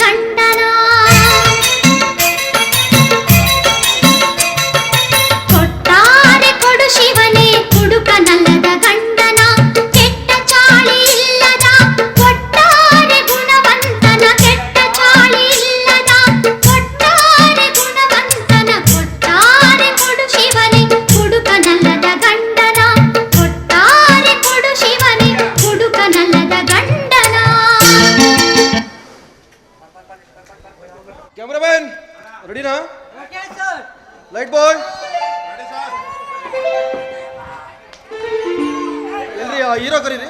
கண் ರೆಡಿನಾ light boy ಎಲ್ರಿ ಆ ಹೀರೋ ಕರೀರಿ.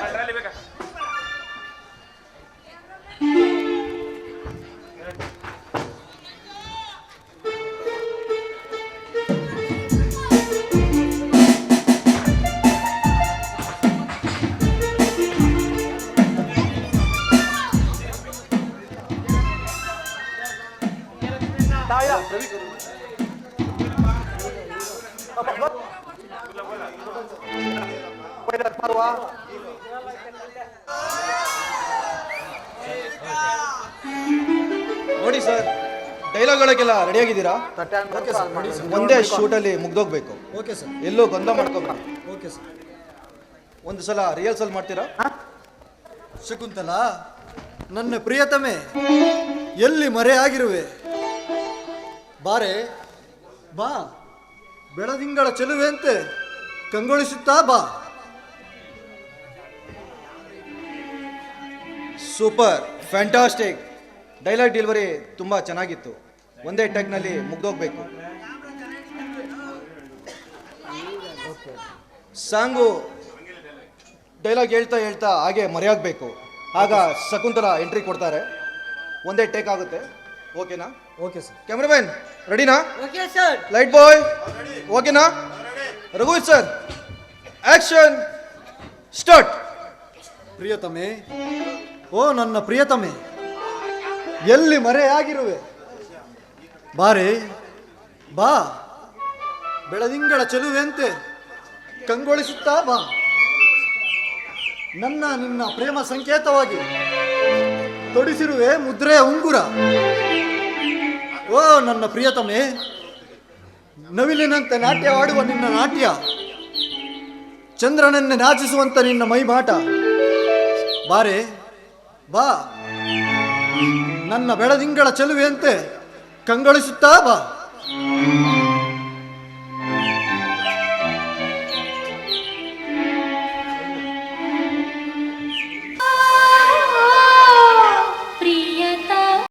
ನೋಡಿ ಸರ್ ಡೈಲಾಗ್ ಹೇಳೋಕ್ಕೆಲ್ಲ ರೆಡಿ ಆಗಿದ್ದೀರಾ ಒಂದೇ ಶೂಟಲ್ಲಿ ಮುಗ್ದೋಗ್ಬೇಕು. ಓಕೆ ಸರ್ ಎಲ್ಲೂ ಗೊಂದ ಮಾಡ್ಕೋಬೇಕು. Okay sir. ಒಂದು ಸಲ ರಿಹರ್ಸಲ್ ಮಾಡ್ತೀರಾ? ಶಕುಂತಲಾ ನನ್ನ ಪ್ರಿಯತಮೆ ಎಲ್ಲಿ ಮರೆಯಾಗಿರುವೆ? ಬಾರೆ, ಬಾ. ಬೆಳದಿಂಗಳ ಚೆಲುವೆಂತೆ ಕಂಗೊಳಿಸುತ್ತಾ ಬಾ. Super, fantastic. ಡೈಲಾಗ್ ಡೆಲಿವರಿ ತುಂಬ ಚೆನ್ನಾಗಿತ್ತು. ಒಂದೇ ಟೆಕ್ನಲ್ಲಿ ಮುಗ್ದೋಗ್ಬೇಕು. ಸಾಂಗು ಡೈಲಾಗ್ ಹೇಳ್ತಾ ಹೇಳ್ತಾ ಹಾಗೆ ಮರೆಯಾಗಬೇಕು. ಆಗ ಶಕುಂತಲ ಎಂಟ್ರಿ ಕೊಡ್ತಾರೆ. ಒಂದೇ ಟೇಕ್ ಆಗುತ್ತೆ. ಓಕೆನಾ? Okay sir. ಕ್ಯಾಮ್ರಾಮನ್ ರೆಡಿನಾ? Okay sir. Light boy. ಓಕೆನಾ? Raghu sir action start. ಪ್ರಿಯತಮೆ ಓ ನನ್ನ ಪ್ರಿಯತಮೆ ಎಲ್ಲಿ ಮರೆಯಾಗಿರುವೆ? ಬಾರೆ ಬಾ. ಬೆಳದಿಂಗಳ ಚೆಲುವೆಂತೆ ಕಂಗೊಳಿಸುತ್ತಾ ಬಾ. ನನ್ನ ನಿನ್ನ ಪ್ರೇಮ ಸಂಕೇತವಾಗಿ ತೊಡಿಸಿರುವೆ ಮುದ್ರೆಯ ಉಂಗುರ. ಓ, ನನ್ನ ಪ್ರಿಯತಮೆ ನವಿಲಿನಂತೆ ನಾಟ್ಯವಾಡುವ ನಿನ್ನ ನಾಟ್ಯ, ಚಂದ್ರನನ್ನೇ ನಾಚಿಸುವಂತ ನಿನ್ನ ಮೈಬಾಟ ಬಾರೆ, ಬಾ. ನನ್ನ ಬೆಳದಿಂಗಳ ಚೆಲುವೆಯಂತೆ ಕಂಗೊಳಿಸುತ್ತಾ ಬಾ.